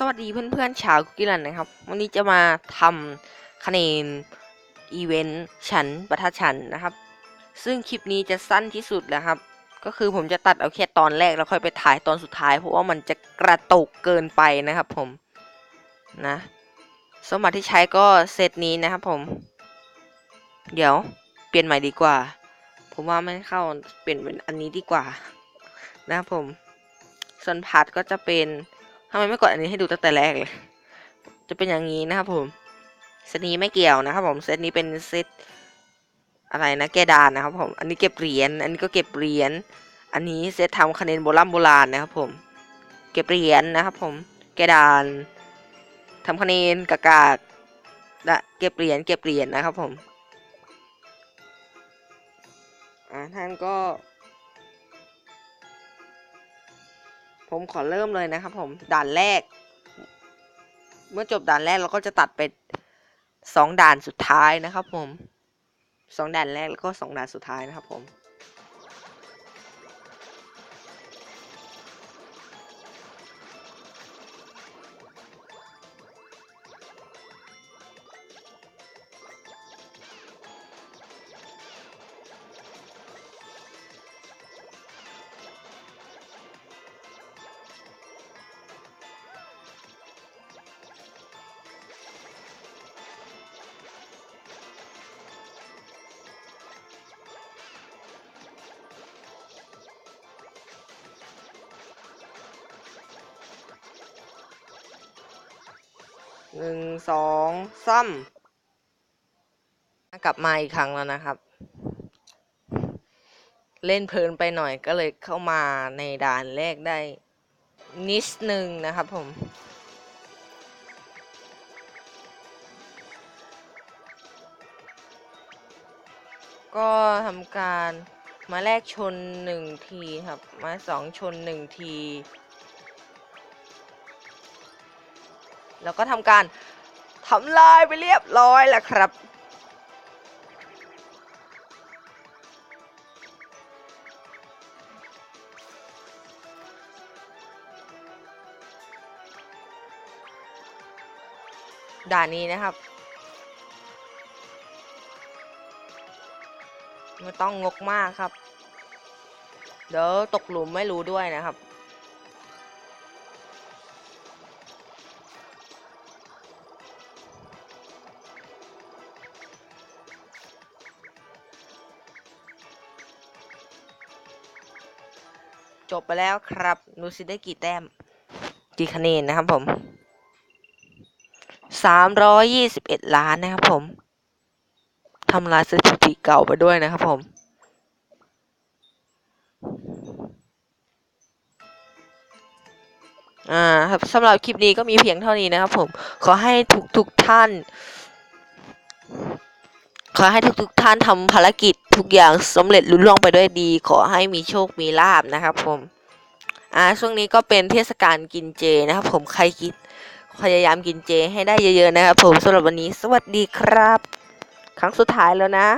สวัสดีเพื่อนๆชาวคุกกี้รันนะครับ วันนี้จะมาทำคะแนนอีเวนต์ฉันประทัดฉันนะครับ ซึ่งคลิปนี้จะสั้นที่สุดแล้วครับ ก็คือผมจะตัดเอาแค่ตอนแรกแล้วค่อยไปถ่ายตอนสุดท้าย เพราะว่ามันจะกระตุกเกินไปนะครับผมนะ สมบัติที่ใช้ก็เซตนี้นะครับผม เดี๋ยวเปลี่ยนใหม่ดีกว่า ผมว่าไม่เข้าเปลี่ยนเป็นอันนี้ดีกว่านะครับผมส่วนพาร์ทก็จะเป็น ทำไมไม่กดอันนี้ให้ดูตั้งแต่แรกเลย จะเป็นอย่างนี้นะครับผมเซตนี้ไม่เกี่ยวนะครับผม เซตนี้เป็นเซตอะไรนะแกดานนะครับผม อันนี้เก็บเหรียญ อันนี้ก็เก็บเหรียญ อันนี้เซตทำคะแนนโบราณโบราณนะครับผม เก็บเหรียญนะครับผม แกดานทำคะแนนกากาศและเก็บเหรียญเก็บเหรียญนะครับผม อ่าท่านก็ ผมขอเริ่มเลยนะครับผมด่านแรก เมื่อจบด่านแรกเราก็จะตัดไปสองด่านสุดท้ายนะครับผมสองด่านแรกแล้วก็สองด่านสุดท้ายนะครับผม หนึ่งสองซ้ำกลับมาอีกครั้งแล้วนะครับ เล่นเพลินไปหน่อยก็เลยเข้ามาในด่านแรกได้นิดนึงนะครับผมก็ทำการมาแลกชนหนึ่งทีครับ มาสองชนหนึ่งที แล้วก็ทำการทำลายไปเรียบร้อยแล้วครับ ด่านนี้นะครับ ไม่ต้องงกมากครับ เดี๋ยวตกหลุมไม่รู้ด้วยนะครับ จบไปแล้วครับดูสิได้กี่แต้ม กี่คะแนนนะครับผมสามร้อยยี่สิบเอ็ดล้านนะครับผมทำลายสถิติเก่าไปด้วยนะครับผม อ่าครับสำหรับคลิปนี้ก็มีเพียงเท่านี้นะครับผม ขอให้ทุกทุกท่าน ขอให้ทุกทุกๆท่านทำภารกิจทุกอย่างสำเร็จลุล่วงไปด้วยดี ขอให้มีโชคมีลาบนะครับผมอ่าช่วงนี้ก็เป็นเทศกาลกินเจนะครับ ผมใครกินพยายามกินเจให้ได้เยอะๆนะครับผมสำหรับวันนี้สวัสดีครับ ครั้งสุดท้ายแล้วนะ